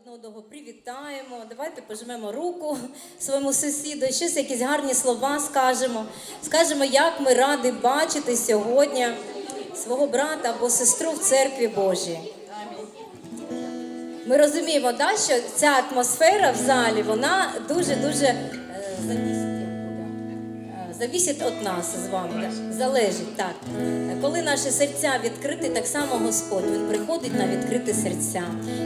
одне одного привітаємо. Давайте пожмемо руку своєму сусіду, щось якісь гарні слова скажемо. Скажемо, як ми раді бачити сьогодні свого брата або сестру в церкві Божій. Ми розуміємо, да, що ця атмосфера в залі вона дуже дуже завісить від нас з вами. Залежить так. Коли наші серця відкриті, так само Господь Він приходить на відкриті серця.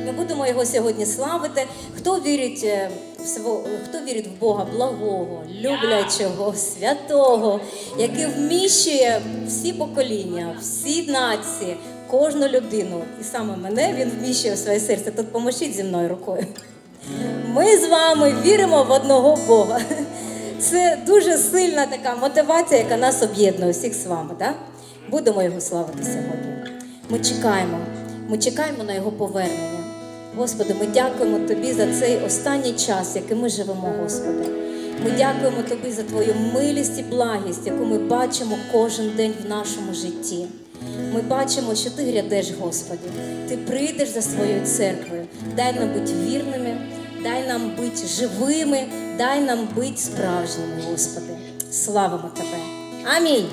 Ми будемо його сьогодні славити. Хто вірить е, в сво- хто вірить в Бога благого, люблячого, святого, який вміщує всі покоління, всі нації, кожну людину. І саме мене він вміщує в своє серце. Тут поможіть зі мною рукою. Ми з вами віримо в одного Бога. Це дуже сильна така мотивація, яка нас об'єднує всіх з вами. Да? Будемо його славити сьогодні. Ми чекаємо, ми чекаємо на його повернення. Господи, ми дякуємо Тобі за цей останній час, який ми живемо, Господи. Ми дякуємо Тобі за Твою милість і благість, яку ми бачимо кожен день в нашому житті. Ми бачимо, що Ти грядеш, Господи. Ти прийдеш за своєю церквою. Дай нам бути вірними, дай нам бути живими, дай нам бути справжніми, Господи. Славимо Тебе. Амінь.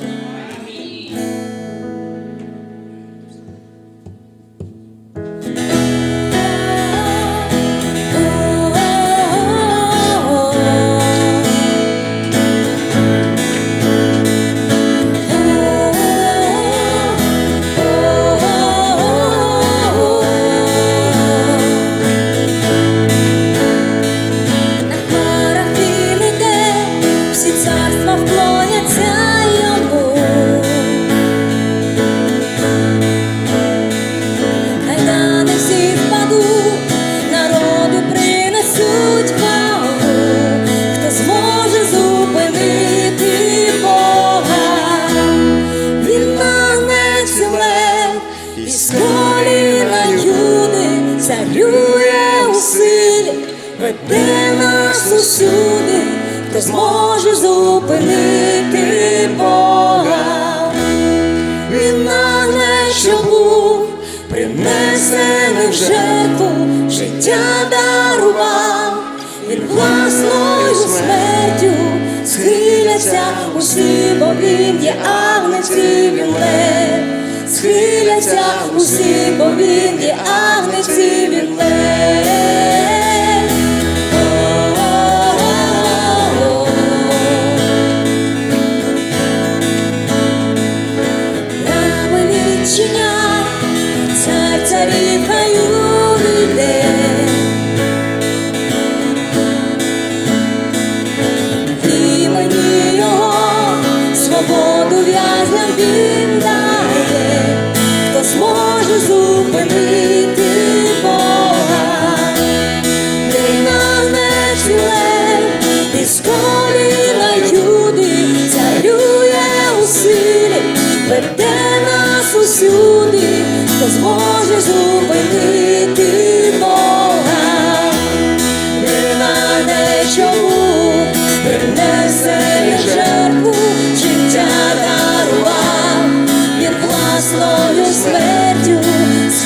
Веде нас усюди, хто зможе зупинити Бога. Він нагне, що був, принесений в жертву, життя дарував, він власною смертю схиляться усі, бо він є агнець він лев. Схиляться усі, бо він є агнець він лев.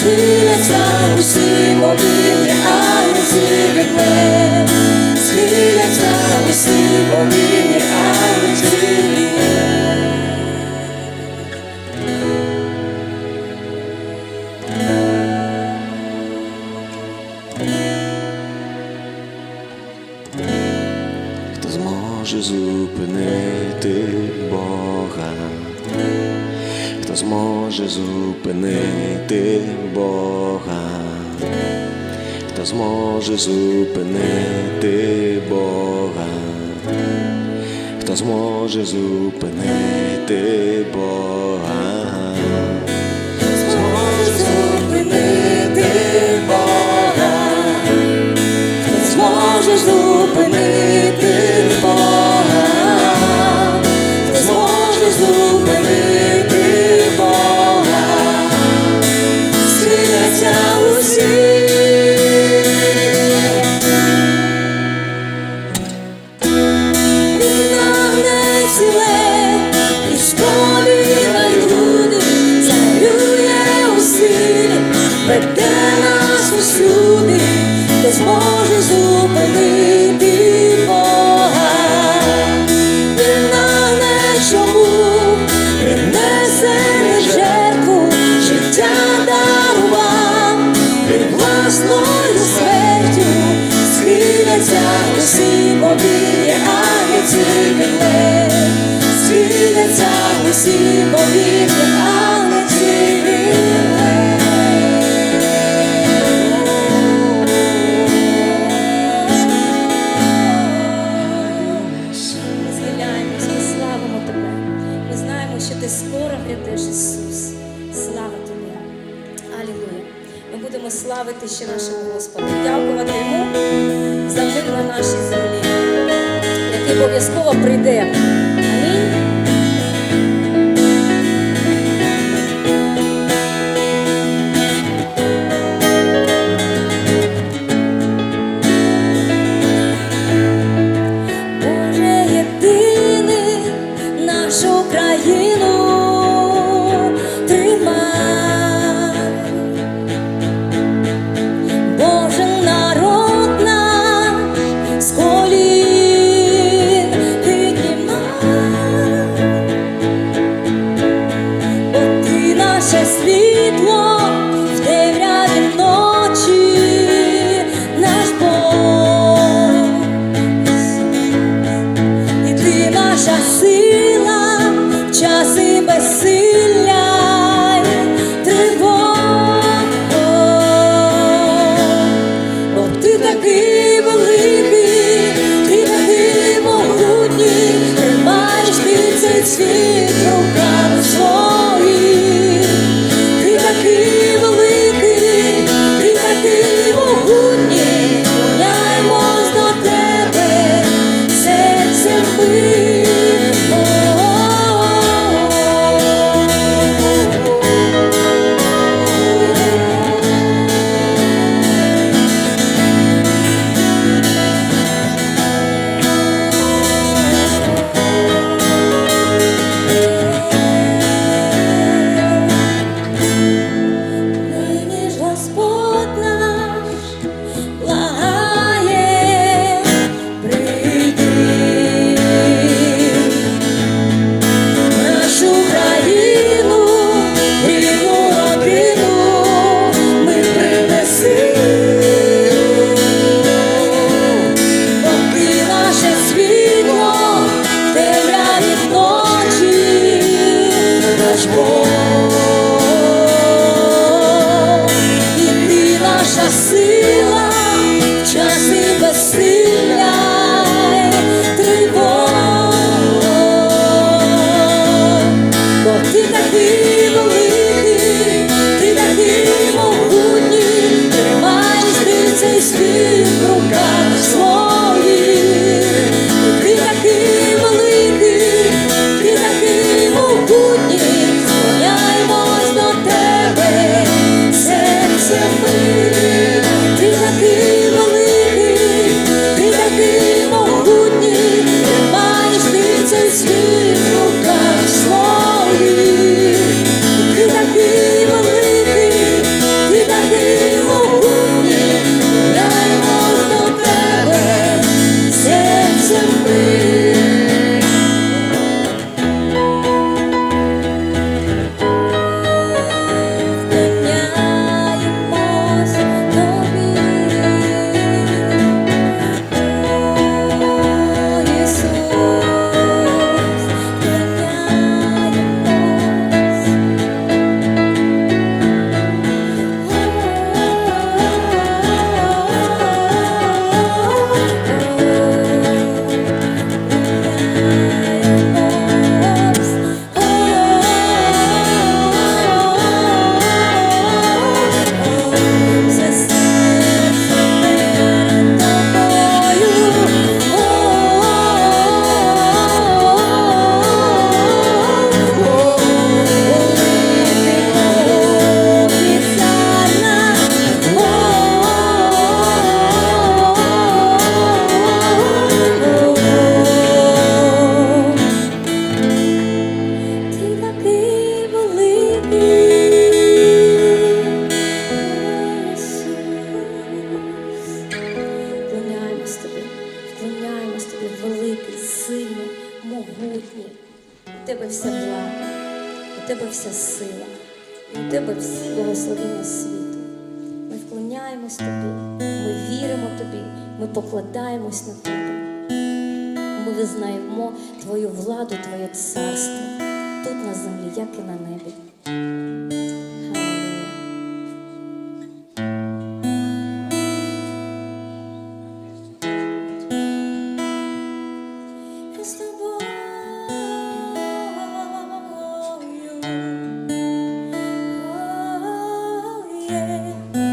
Схиляться усі, бо він зупинити Бога? Хто зможе зупинити Бога? Хто зможе зупинити Бога? Зможе зупинити Бога, зможе зупинити Бога, зможе зупинити усі повір'я, ангельці Ми схиляємось, ми славимо тебе. Ми знаємо, що ти скоро грядеш, Ісус. Слава тобі. Алілуя. Ми будемо славити ще нашого Господа, дякувати Йому за мир на нашій землі, який обов'язково прийде. наше світло. тебе вся сила, у тебе благословіння світу. Ми вклоняємось тобі, ми віримо тобі, ми покладаємось на тебе. Ми визнаємо твою владу, твоє царство тут на землі, як і на небі. yeah.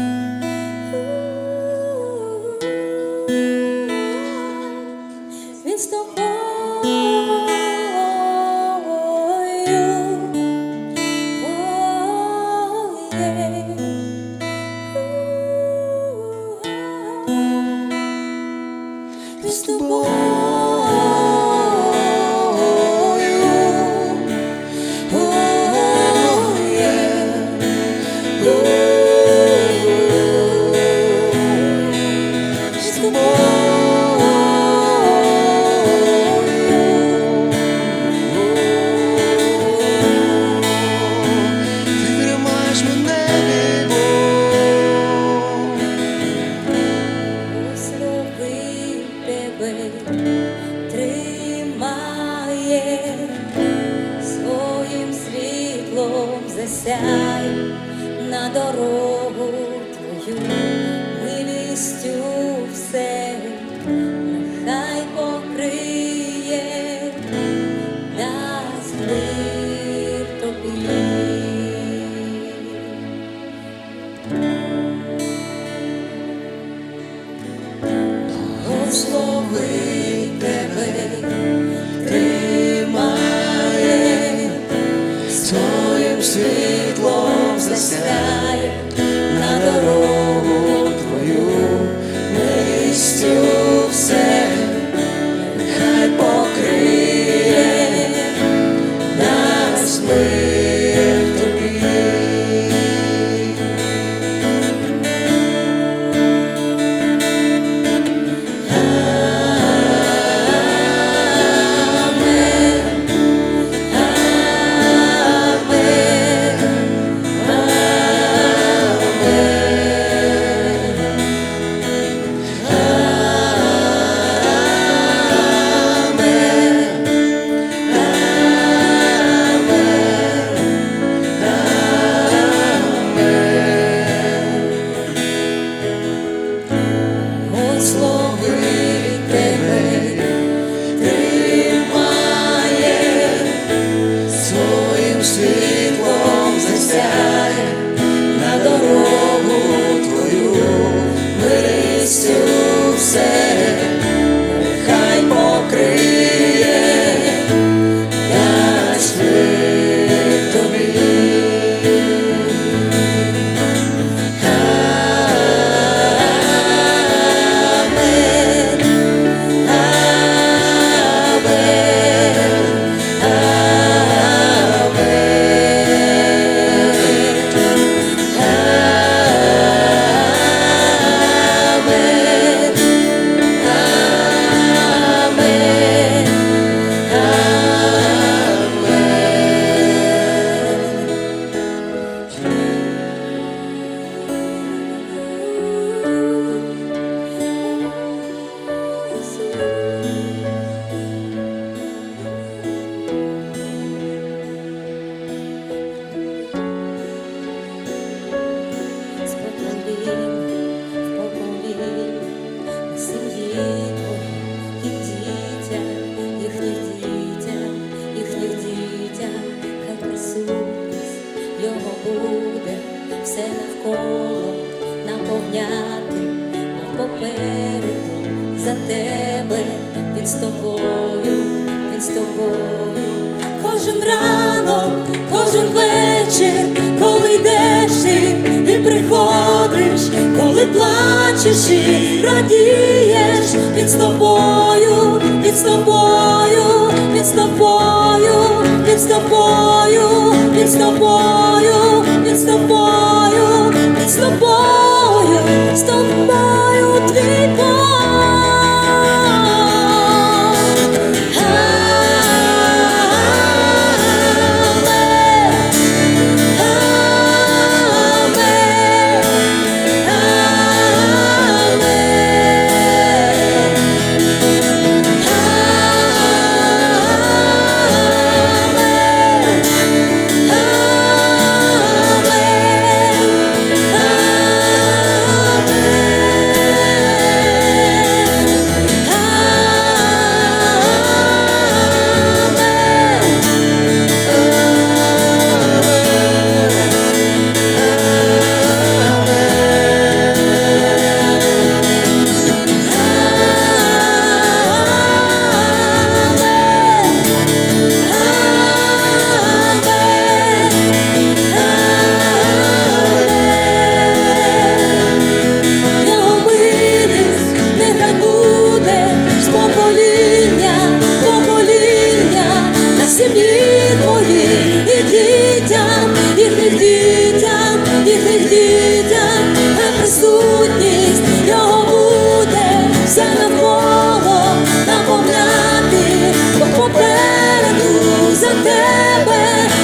тобою, він з тобою, він з тобою, з тобою.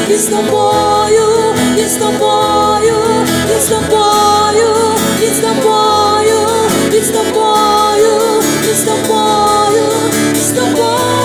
Він з тобою, він з тобою, він з тобою, він з тобою, він з тобою, він з тобою, він з тобою,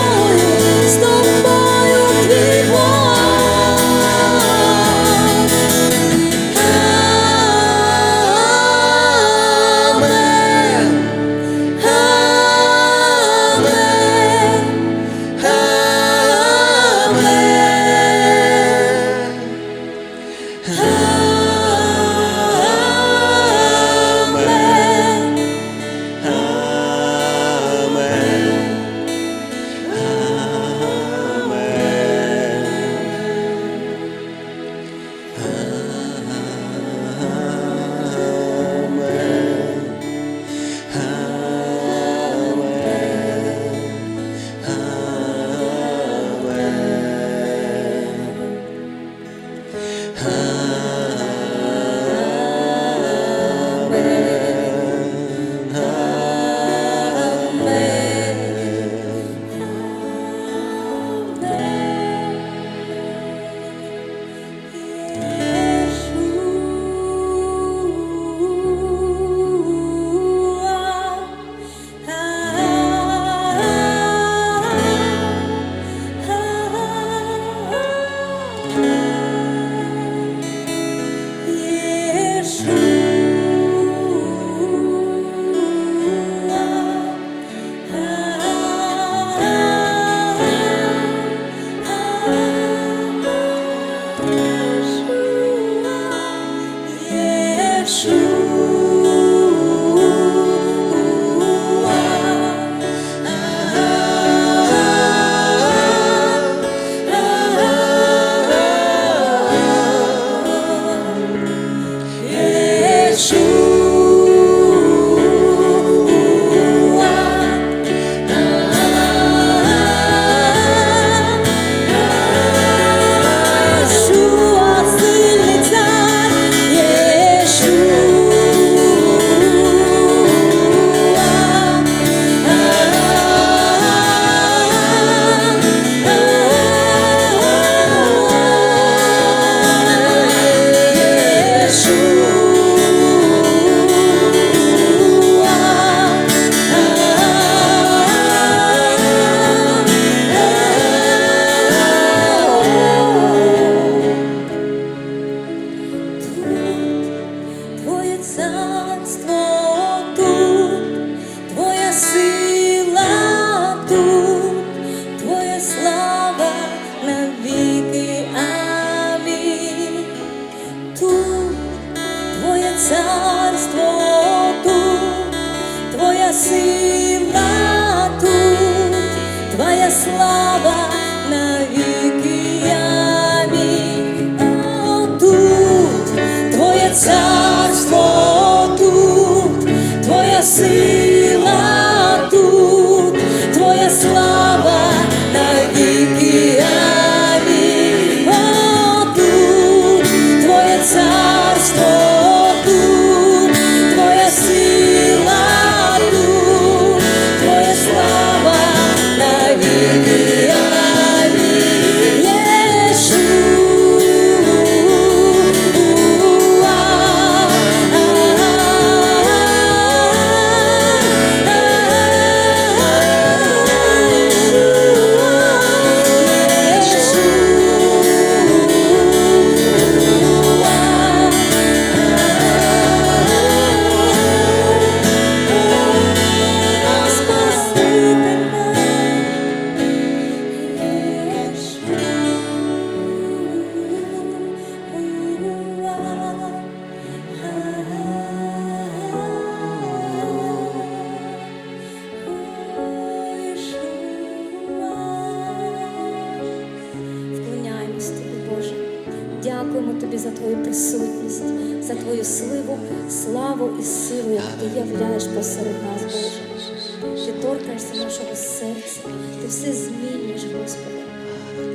твою присутність, за твою сливу, славу і силу, яку ти являєш посеред нас, Боже. Ти торкаєшся нашого серця, ти все змінюєш, Господи.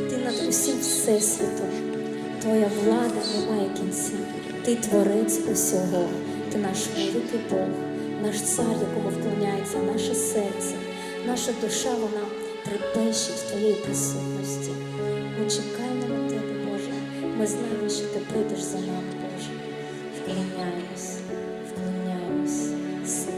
Ти над усім всесвітом. Твоя влада не має кінця. Ти творець усього. Ти наш великий Бог, наш цар, якому вклоняється наше серце, наша душа, вона трепещить в твоєї присутності. Ми чекаємо. Ми знаємо, що ти будеш за нами, Боже, вклоняюсь, вклоняюсь.